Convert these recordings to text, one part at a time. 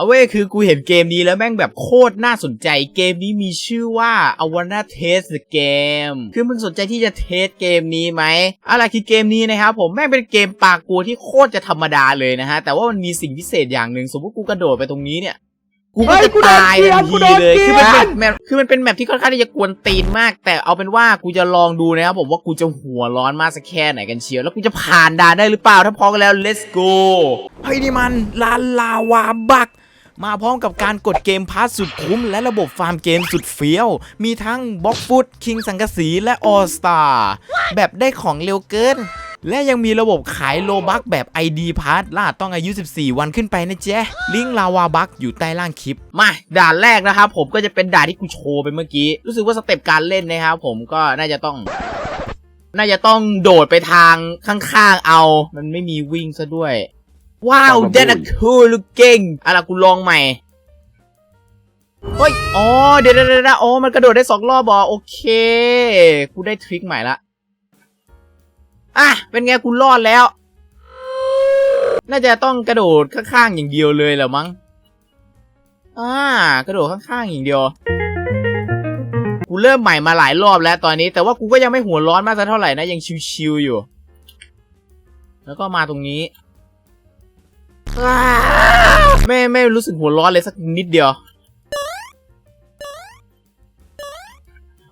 เอาเว้ยคือกูเห็นเกมนี้แล้วแม่งแบบโคตรน่าสนใจ เกมนี้มีชื่อว่า I wanna test the game คือมึงสนใจที่จะเทสเกมนี้ไหมอะไรคือเกมนี้นะครับผมแม่งเป็นเกมปากกูที่โคตรจะธรรมดาเลยนะฮะ แต่ว่ามันมีสิ่งพิเศษอย่างหนึ่งสมมติกูกระโดดไปตรงนี้เนี่ยกูก็เฮ้ยจะกูโดนตายเกลียทัดนกูทีโดนเลยเกลีคืยอดมันเป็นแมปคือมันเป็นแมปที่ค่อนข้างที่จะกวนตีนมาก แต่เอาเป็นว่ากูจะลองดูนะครับผมว่ากูจะหัวร้อนมากสักแค่ไหนกันเชียวแล้วกูจะผ่านด่านได้หรือเปล่าถ้าพร้อมกันแล้ว let's go เฮ้ยนี่มันลานลาวาบัก มาพร้อมกับการกดเกมพาสสุดคุ้ม และระบบฟาร์มเกมสุดเฟี้ยว มีทั้งบล็อกฟุตคิงสังกะสีและออสตาแบบได้ของเร็วเกิน และยังมีระบบขายโลบักแบบ ID p a s s ล่าต้องอายุ 14 วันขึ้นไปนะเจ๊ลิงก์ลาวาบักอยู่ใต้ล่างคลิป มา ด่านแรกนะครับผมก็จะเป็นด่านที่กูโชว์ไปเมื่อกี้ รู้สึกว่าสเต็ปการเล่นนะครับผมก็น่าจะต้องน่าจะต้องโดดไปทางข้างๆเอา มันไม่มีวิ่งซะด้วย ว้าว Probably that a cool looking อะไรกูลองใหม่เฮ้ยอ๋อเดี๋ยวเดี๋ยวเดี๋ยวอ๋อมันกระโดดได้สองรอบบอโอเคกูได้ทริคใหม่ละอะเป็นไงกูรอดแล้ว น่าจะต้องกระโดดข้างๆอย่างเดียวเลยเหรอมั้งอ่ากระโดดข้างๆอย่างเดียวกูเริ่มใหม่มาหลายรอบแล้วตอนนี้ แต่ว่ากูก็ยังไม่หัวร้อนมากสักเท่าไหร่นะยังชิวๆอยู่ แล้วก็มาตรงนี้ อ้าวไม่ไม่รู้สึกหัวร้อนเลยสักนิดเดียว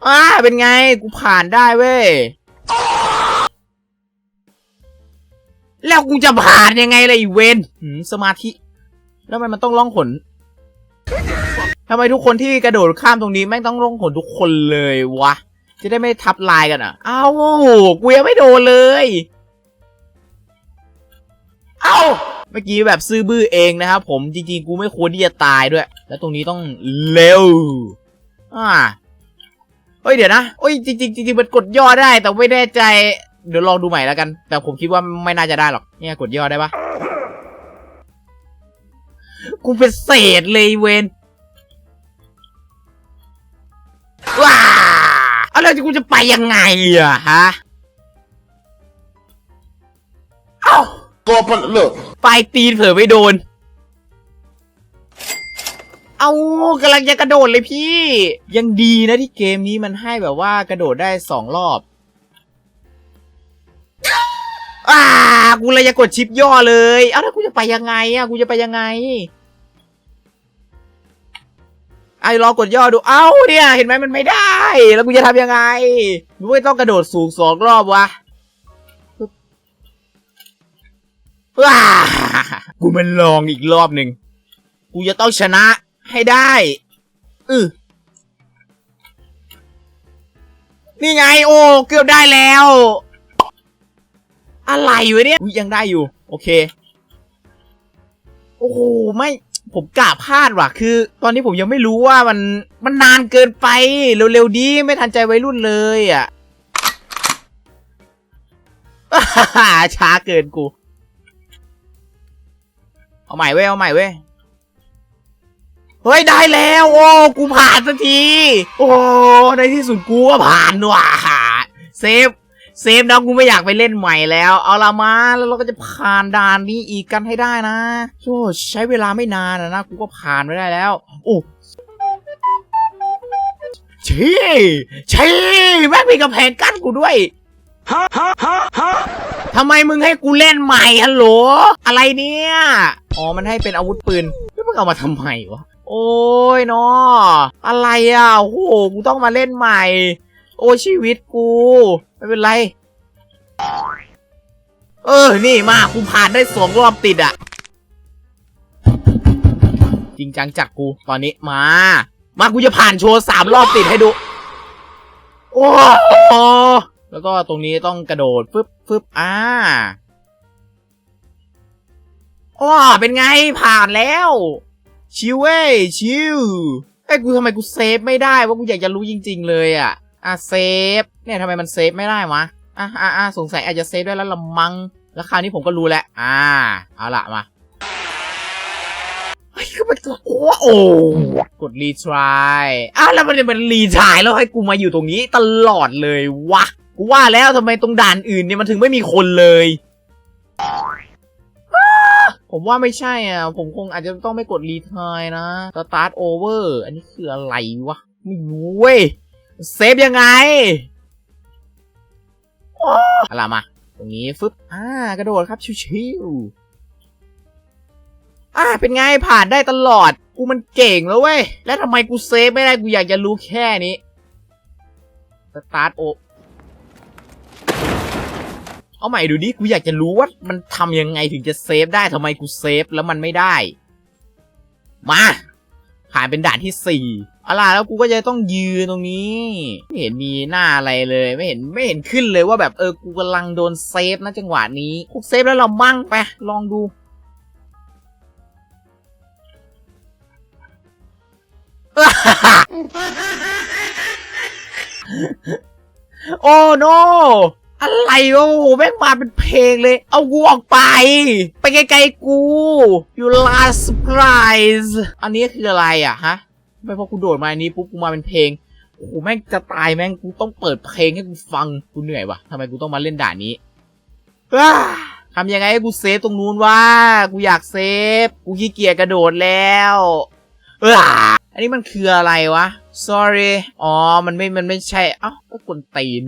อ่าเป็นไง กูผ่านได้เว้ย แล้วกูจะผ่านยังไงเล่ะอีเวนหืมสมาธิ แล้วทำไมมันต้องล่องขนทำไมทุกคนที่กระโดดข้ามตรงนี้แม่งต้องล่องขนทุกคนเลยวะ จะได้ไม่ทับลายกันอะ เอ้ากูยังไม่โดนเลย เอ้า เมื่อกี้แบบซื้อบื้อเองนะครับผมจริงๆกูไม่ควรที่จะตายด้วย แล้วตรงนี้ต้องเร็วอ่าเฮ้ยเดี๋ยวนะโอ้ยจริงๆจริงๆมันกดย่อได้แต่ไม่แน่ใจ เดี๋ยวลองดูใหม่แล้วกัน แต่ผมคิดว่าไม่น่าจะได้หรอกเนี่ยกดย่อได้ปะกูเป็นเศษเลยเวนว้าเอาแล้วกูจะไปยังไงอะฮะเอ้า Go up on look. ปลายตีนเผลอไม่โดน เอากำลังจะกระโดดเลยพี่ ยังดีนะที่เกมนี้มันให้แบบว่ากระโดดได้สองรอบอ่ากูเลยจะกดชิปย่อเลย เอ้าแล้วกูจะไปยังไงอะกูจะไปยังไงไอ้รอกดย่อดู เอ้าเนี่ย เห็นไหมมันไม่ได้ แล้วกูจะทำยังไงกูไม่ต้องกระโดดสูงสองรอบวะ ว้ากูมันลองอีกรอบหนึ่ง กูจะต้องชนะให้ได้อือนี่ไงโอ้เกือบได้แล้ว อะไรวะเนี่ยยยังได้อยู่ โอเค โอ้โหไม่ผมกะพลาดว่ะ คือ ตอนนี้ผมยังไม่รู้ว่ามันมันนานเกินไป เร็วๆดีไม่ทันใจวัยรุ่นเลยอะช้าเกินกู เอาใหม่เว้ย เอาใหม่เว้ย เฮ้ย ได้แล้ว โอ้ กูผ่านสักที โอ้ ในที่สุดกูก็ผ่านว่ะเซฟ เซฟนะกูไม่อยากไปเล่นใหม่แล้ว เอาละมาแล้วเราก็จะผ่านด่านนี้อีกกันให้ได้นะโอ้ใช้เวลาไม่นานนะนะกูก็ผ่านไปได้แล้ว โอ้ชี้ชี้แม่งมีกำแพงกั้นกูด้วยทำไมมึงให้กูเล่นใหม่ฮัลโหล อะไรเนี่ย อ๋อ มันให้เป็นอาวุธปืนแล้วมึงเอามาทำไมวะ โอ้ยเนาะอะไรอะ โอ้โห กูต้องมาเล่นใหม่ โอ้ชีวิตกู ไม่เป็นไร เออ นี่มา กูผ่านได้สองรอบติดอะ จริงจังจักกู ตอนนี้มา มากูจะผ่านโชว์สามรอบติดให้ดู โอ้โหแล้วก็ตรงนี้ต้องกระโดดฟึบฟึบอ่า อ้อเป็นไงผ่านแล้ว ชิวเว้ยชิวไอ้กูทำไมกูเซฟไม่ได้ว่ากูอยากจะรู้จริง ๆ เลยอะอะเซฟเนี่ยทำไมมันเซฟไม่ได้วะอะอะอะสงสัยอาจจะเซฟได้แล้วละมังแล้วคราวนี้ผมก็รู้แล้ว อ่า เอาละมาเฮ้ยก็มันตัวโอ้โอ้กดรีทรายอ้าวแล้วมันมันรีทรายแล้วให้กูมาอยู่ตรงนี้ตลอดเลยวะกูว่าแล้วทำไมตรงด่านอื่นเนี่ยมันถึงไม่มีคนเลย ผมว่าไม่ใช่อะ ผมคงอาจจะต้องไม่กดรีทายนะ start over อันนี้คืออะไรวะ ไม่รู้เว้ย เซฟยังไงอะไรมา ตรงนี้ฟึบอ่ากระโดดครับ ชิวๆอ่าเป็นไงผ่านได้ตลอด กูมันเก่งแล้วเว้ย แล้วทำไมกูเซฟไม่ได้ กูอยากจะรู้แค่นี้ start o เอาใหม่ดูดิกูอยากจะรู้ว่ามันทำยังไงถึงจะเซฟได้ทำไมกูเซฟแล้วมันไม่ได้ มาผ่านเป็นด่านที่สี่อะไรแล้วกูก็จะต้องยืนตรงนี้ ไม่เห็นมีหน้าอะไรเลย ไม่เห็นไม่เห็นขึ้นเลยว่าแบบเออกูกำลังโดนเซฟนะจังหวะนี้กูเซฟแล้วเรามั่งไปลองดูโอ้โน อะไรโอ้โหแม่งมาเป็นเพลงเลย เอากูออกไป ไปไกลๆกู you last surprise อันนี้คืออะไรอะฮะ ไม่พอกูโดดมาอันนี้ปุ๊บกูมาเป็นเพลงโอ้โหแม่งจะตายแม่งกูต้องเปิดเพลงให้กูฟังกูเหนื่อยวะทำไมกูต้องมาเล่นด่านนี้ทำยังไงให้กูเซฟตรงนู้นวะกูอยากเซฟ กูขี้เกียจกระโดดแล้วอันนี้มันคืออะไรวะ sorry อ๋อ มันไม่ มันไม่ใช่ เอ้าก็กวนตีน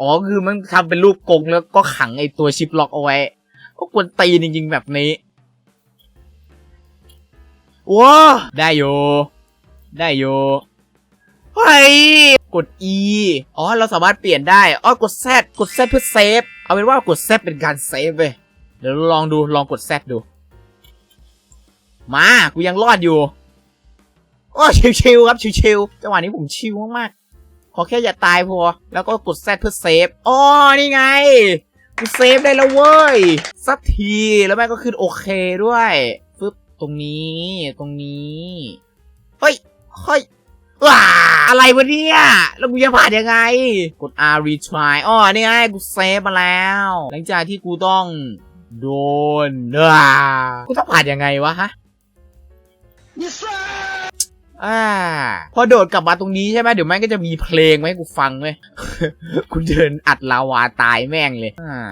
อ๋อคือมันทำเป็นรูปกงแล้วก็ขังไอตัวชิปล็อกเอาไว้ก็กวนตีจริงๆแบบนี้ว้าได้โย ได้โยเฮ้ยกด E อ๋อ เราสามารถเปลี่ยนได้ อ๋อ กด Z กด Z เพื่อเซฟ เอาเป็นว่ากด Z เป็นการเซฟเว้ยเดี๋ยวลองดู ลองกด Z ดู มา กูยังรอดอยู่ โอ้ ชิวๆครับ ชิวๆ จังหวะนี้ผมชิวมากๆ ขอแค่อย่าตายพอ แล้วก็กด Z เพื่อเซฟอ๋อนี่ไงกูเซฟได้แล้วเว้ย สักทีแล้วแม่ก็ขึ้นโอเคด้วยฟึบตรงนี้ตรงนี้เฮ้ยเฮ้ยว้าอะไรวะเนี่ย แล้วกูจะผ่านยังไง กด R retry อ๋อนี่ไงกูเซฟมาแล้ว หลังจากที่กูต้องโดนว้ากูต้องผ่านยังไงวะฮะ อ่า พอโดดกลับมาตรงนี้ใช่ไหมเดี๋ยวแม่งก็จะมีเพลงมาให้กูฟังเว้ยกูเดินอัดลาวาตายแม่งเลย อ่า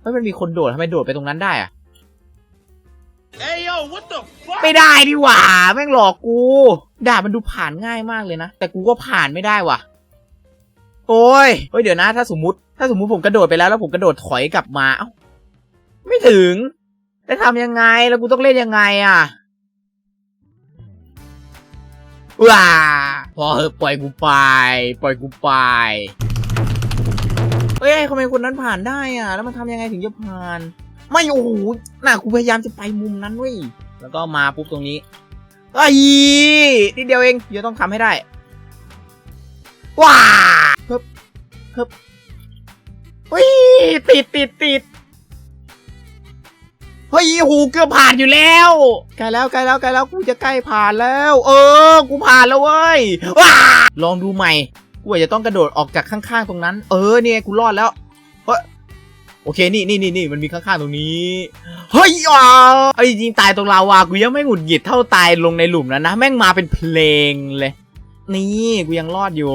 เฮ้ยมันมีคนโดดทำไมโดดไปตรงนั้นได้อะ Hey yo, what the fuck? ไม่ได้ดิหว่า แม่งหลอกกู ด่ามันดูผ่านง่ายมากเลยนะ แต่กูก็ผ่านไม่ได้ว่ะ โอ้ยเฮ้ยเดี๋ยวนะ ถ้าสมมติ ถ้าสมมุติผมกระโดดไปแล้วแล้วผมกระโดดถอยกลับมา เอ้า ไม่ถึง จะทำยังไง แล้วกูต้องเล่นยังไงอะ ว้าพอเหอะปล่อยกูไป ปล่อยกูไปเฮ้ยทำไมคนนั้นผ่านได้อะ แล้วมันทำยังไงถึงจะผ่าน ไม่โอ้โหน่ะกูพยายามจะไปมุมนั้นเว้ย แล้วก็มาปุ๊บตรงนี้ไอ้ยนิดเดียวเอง เดี๋ยวต้องทำให้ได้ ว้าเฮึบเฮึบเฮ้ยติดติดติด เฮ้ยโหูเกือบผ่านอยู่แล้วใกล้แล้วใกล้แล้วใกล้แล้วกูจะใกล้ผ่านแล้ว เออ กูผ่านแล้วเว้ยว้าลองดูใหม่กูอาจจะต้องกระโดดออกจากข้างๆตรงนั้น เออเนี่ยกูรอดแล้วเฮ้ยโอเคนี่นี่นี่นี่มันมีข้างๆตรงนี้เฮ้ยอ๋อไอ้จริงๆตายตรงลาวากูยังไม่หงุดหงิดเท่าตายลงในหลุมแล้วนะแม่งมาเป็นเพลงเลย นี่กูยังรอดอยู่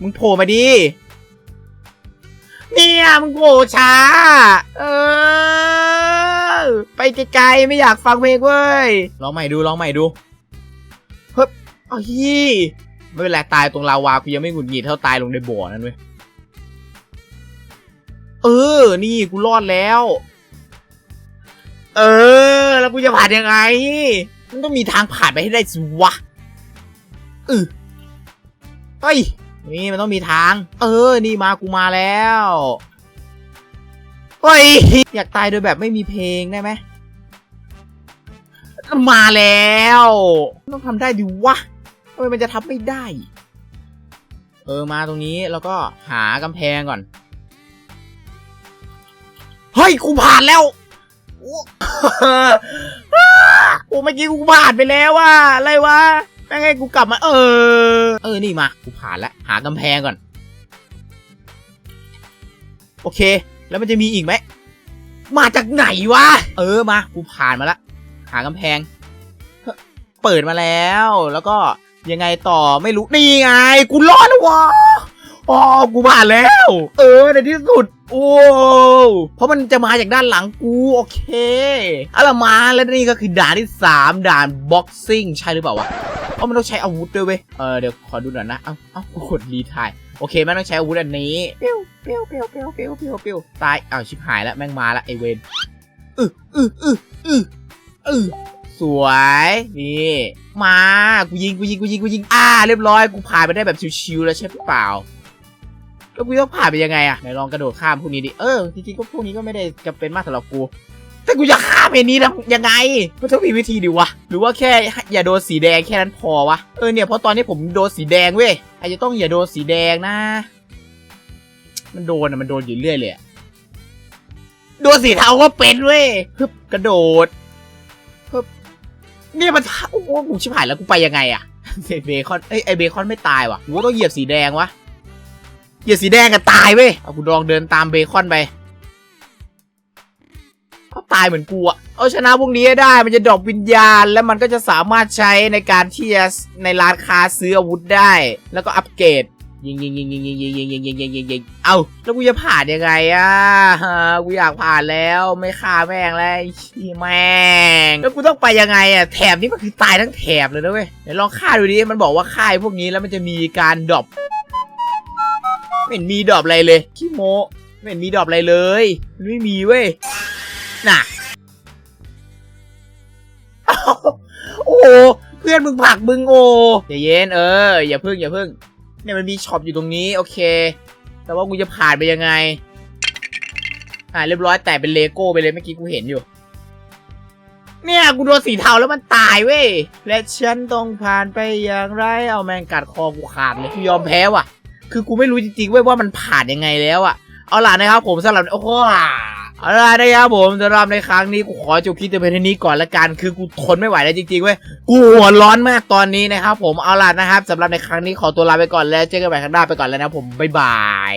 มึงโผล่มาดิ เนี่ยมึงโผล่ช้า เออ ไปไกลๆไม่อยากฟังเพลงเว้ยลองใหม่ดูลองใหม่ดูเฮ้ยอ้าวยี่ไม่เป็นไรตายตรงลาวากูยังไม่หงุดหงิดเท่าตายลงในบ่อนั้นเว้ยเออ นี่กูรอดแล้ว เออ แล้วกูจะผ่านยังไง มันต้องมีทางผ่านไปให้ได้สิวะเออเฮ้ย นี่มันต้องมีทาง เออ นี่มากูมาแล้วเฮ้ยอยากตายโดยแบบไม่มีเพลงได้ไหมมาแล้ว ต้องทำได้ดิวะทำไมมันจะทำไม่ได้ เออมาตรงนี้แล้วก็หากำแพงก่อน เฮ้ยกูผ่านแล้วโอ้เมื่อกี้กูผ่านไปแล้วว่าอะไรวะแม่งให้กูกลับมา เออ เออ นี่มา กูผ่านแล้วหากำแพงก่อน โอเค แล้วมันจะมีอีกไหม มาจากไหนวะ เออ มา กูผ่านมาละ หากำแพง เปิดมาแล้ว แล้วก็ยังไงต่อไม่รู้ นี่ไง กูรอดแล้ววะ อ๋อกูผ่านแล้ว เออในที่สุด โอ้เพราะมันจะมาจากด้านหลังกู โอเคเอาละมาแล้วนี่ก็คือด่านที่ 3 ด่านบ็อกซิ่งใช่หรือเปล่าวะเพราะมันต้องใช้อาวุธด้วยเว้ยเออเดี๋ยวขอดูหน่อยนะ เอ้าเอ้ากดรีทายโอเคแม่งต้องใช้อาวุธอันนี้เปียวเปียวเปียวเปียวเปียวเปียวเปียวตายอ้าวชิบหายแล้วแม่งมาล้วไอเวนอืออืออืออืออือสวยนี่มากูยิงกูยิงกูยิงกูยิงอ่าเรียบร้อยกูผ่านไปได้แบบชิวๆแล้วใช่เปล่า แล้วกูต้องผ่านไปยังไงอะไหนลองกระโดดข้ามพวกนี้ดิ เออ จริงๆก็พวกนี้ก็ไม่ได้จำเป็นมากสำหรับกู แต่กูจะข้ามไอ้นี้ทำยังไงมันต้องมีวิธีดิวะ หรือว่าแค่อย่าโดนสีแดงแค่นั้นพอวะ เออเนี่ยเพราะตอนนี้ผมโดนสีแดงเว้ย อาจจะต้องอย่าโดนสีแดงนะ มันโดนอะมันโดนอยู่เรื่อยเลยอะโดนสีเทาก็เป็นเว้ยฮึบกระโดดฮึบเนี่ยมันโอ้โหกูชิบหายแล้วกูไปยังไงอะเบคอน เอ้ยไอเบคอนไม่ตายว่ะกูต้องเหยียบสีแดงวะ เหยียบสีแดงก็ตายเว้ยเอากูลองเดินตามเบคอนไปเขาตายเหมือนกูอะเอาชนะพวกนี้ได้มันจะดรอปวิญญาณ แล้วมันก็จะสามารถใช้ในการที่จะในร้านค้าซื้ออาวุธได้ แล้วก็อัปเกรดยิงยิงยิงยิงยิงยิงยิงยิงยิงยิงยิงยิงเอาแล้วกูจะผ่านยังไงอะฮะกูอยากผ่านแล้วไม่ฆ่าแม่งแล้วขี้แม่งแล้วกูต้องไปยังไงอะแถบนี้มันคือตายทั้งแถบเลยนะเว้ยเดี๋ยวลองฆ่าดูดิมันบอกว่าฆ่าพวกนี้แล้วมันจะมีการดรอป ไม่เห็นมีดอปอะไรเลยขี้โมไม่เห็นมีดอปอะไรเลยมันไม่มีเว้ยน่ะโอ้โหเพื่อนมึงผลักมึงโออย่าเย็นเอออย่าพึ่งอย่าพึ่งเนี่ยมันมีช็อปอยู่ตรงนี้โอเค แต่ว่ากูจะผ่านไปยังไงอ่าเรียบร้อยแต่เป็นเลโก้ไปเลยเมื่อกี้กูเห็นอยู่ เนี่ยกูโดนสีเทาแล้วมันตายเว้ยและฉันต้องผ่านไปอย่างไรเอาแมงกัดคอกูขาดเลยกูยอมแพ้ว่ะ คือกูไม่รู้จริงๆเว้ยว่ามันผ่านยังไงแล้วอะเอาล่ะนะครับผมสำหรับโอ้โหเอาล่ะนะครับผมสำหรับในครั้งนี้กูขอจบคลิปแต่เพียงเท่านี้ก่อนละกันคือกูทนไม่ไหวแล้วจริงๆเว้ยกูหัวร้อนมากตอนนี้นะครับผมเอาล่ะนะครับสำหรับในครั้งนี้ขอตัวลาไปก่อนแล้วเจอกันใหม่ครั้งหน้าไปก่อนแล้วนะผมบ๊ายบาย